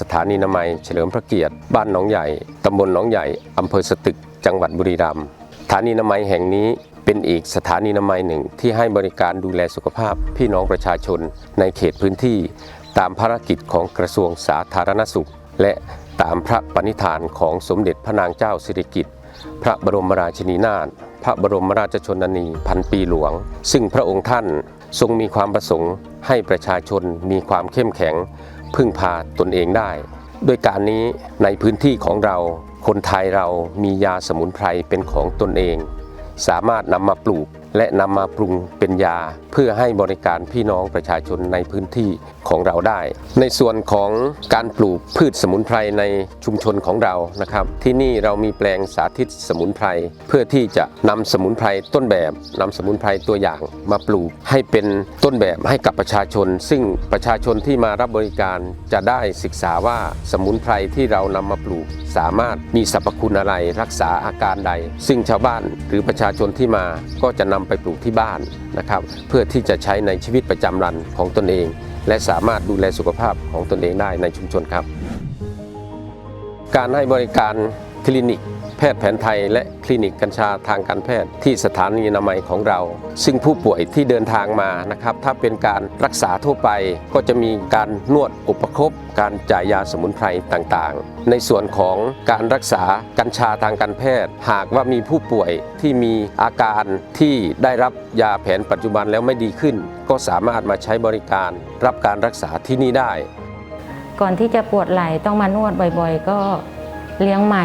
สถานีนามัยเฉลิมพระเกียรติ บ้านหนองใหญ่ ตำบลหนองใหญ่ อำเภอสตึก จังหวัดบุรีรัมย์ สถานีนามัยแห่งนี้เป็นอีกสถานีนามัยหนึ่งที่ให้บริการดูแลสุขภาพพี่น้องประชาชนในเขตพื้นที่ ตามภารกิจของกระทรวงสาธารณสุข และตามพระปณิธานของสมเด็จพระนางเจ้าสิริกิติ์ พระบรมราชินีนาถ พระบรมราชชนนีพันปีหลวง ซึ่งพระองค์ท่านทรงมีความประสงค์ให้ประชาชนมีความเข้มแข็ง พึ่งพาตนเองได้ ด้วยการนี้ในพื้นที่ของเรา คนไทยเรามียาสมุนไพรเป็นของตนเอง สามารถนำมาปลูก และนำมาปรุงเป็นยา เพื่อให้บริการพี่น้องประชาชนในพื้นที่ของเราได้ ในส่วนของการปลูกพืชสมุนไพรในชุมชนของเรานะครับ ที่นี่เรามีแปลงสาธิตสมุนไพรเพื่อที่จะนำสมุนไพรต้นแบบนำสมุนไพรตัวอย่างมาปลูกให้เป็นต้นแบบให้กับประชาชน ซึ่งประชาชนที่มารับบริการจะได้ศึกษาว่าสมุนไพรที่เรานำมาปลูก สามารถมีสรรพคุณอะไรรักษาอาการใด ซึ่งชาวบ้านหรือประชาชนที่มาก็จะนำไปปลูกที่บ้านนะครับ เพื่อที่จะใช้ในชีวิตประจำวันของตนเอง และสามารถดูแลสุขภาพของตนเองได้ในชุมชนครับ การให้บริการ คลินิก แพทย์แผนไทย และคลินิกกัญชาทางการแพทย์ที่สถานีนามัยของเรา ซึ่งผู้ป่วยที่เดินทางมานะครับ ถ้าเป็นการรักษาทั่วไปก็จะมีการนวดอุปคบการจ่ายยาสมุนไพรต่างๆ ในส่วนของการรักษากัญชาทางการแพทย์ หากว่ามีผู้ป่วยที่มีอาการที่ได้รับยาแผนปัจจุบันแล้วไม่ดีขึ้น ก็สามารถมาใช้บริการ รับการรักษาที่นี่ได้ ก่อนที่จะปวดไหล่ต้องมานวดบ่อย ๆ ก็ เลี้ยงไหม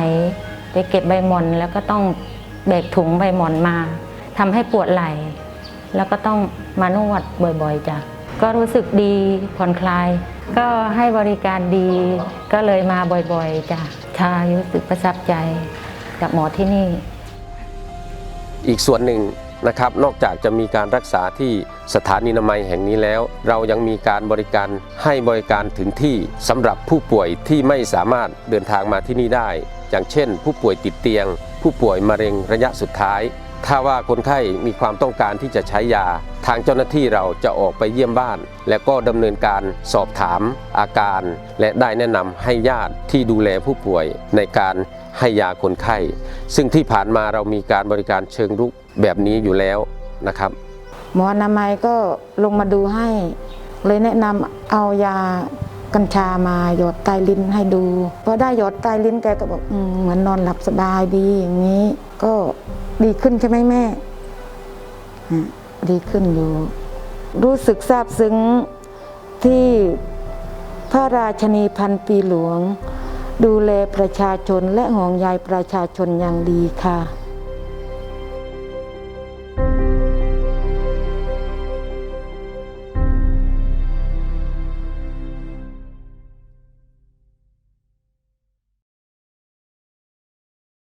ไปเก็บใบหม่อนแล้วก็ต้องแบกถุงใบหม่อนมาทำให้ปวดไหล่ แล้วก็ต้องมานวดบ่อยๆจ้ะก็รู้สึกดีผ่อนคลาย ก็ให้บริการดีก็เลยมาบ่อยๆจ้ะชารู้สึกประทับใจกับหมอที่นี่ อีกส่วนหนึ่ง นะครับ นอกจากจะมีการรักษาที่สถานีนามัยแห่งนี้แล้ว เรายังมีการบริการให้บริการถึงที่สำหรับผู้ป่วยที่ไม่สามารถเดินทางมาที่นี่ได้ อย่างเช่น ผู้ป่วยติดเตียง ผู้ป่วยมะเร็งระยะสุดท้าย ถ้าว่าคนไข้มีความต้องการที่จะใช้ยา ทางเจ้าหน้าที่เราจะออกไปเยี่ยมบ้าน และก็ดำเนินการสอบถามอาการ และได้แนะนำให้ญาติที่ดูแลผู้ป่วยในการ ให้ยาคนไข้ ซึ่งที่ผ่านมาเรามีการบริการเชิงรุกแบบนี้อยู่แล้วนะครับ หมออนามัยก็ลงมาดูให้ เลยแนะนำเอายากัญชามาหยดใต้ลิ้นให้ดูพอได้หยดใต้ลิ้นแกก็บอกเหมือนนอนหลับสบายดีอย่างนี้ ก็ดีขึ้นใช่ไหมแม่ดีขึ้นอยู่ รู้สึกซาบซึ้งที่พระราชนีพันปีหลวง ดูแลประชาชนและห่วงใยประชาชนอย่างดีค่ะ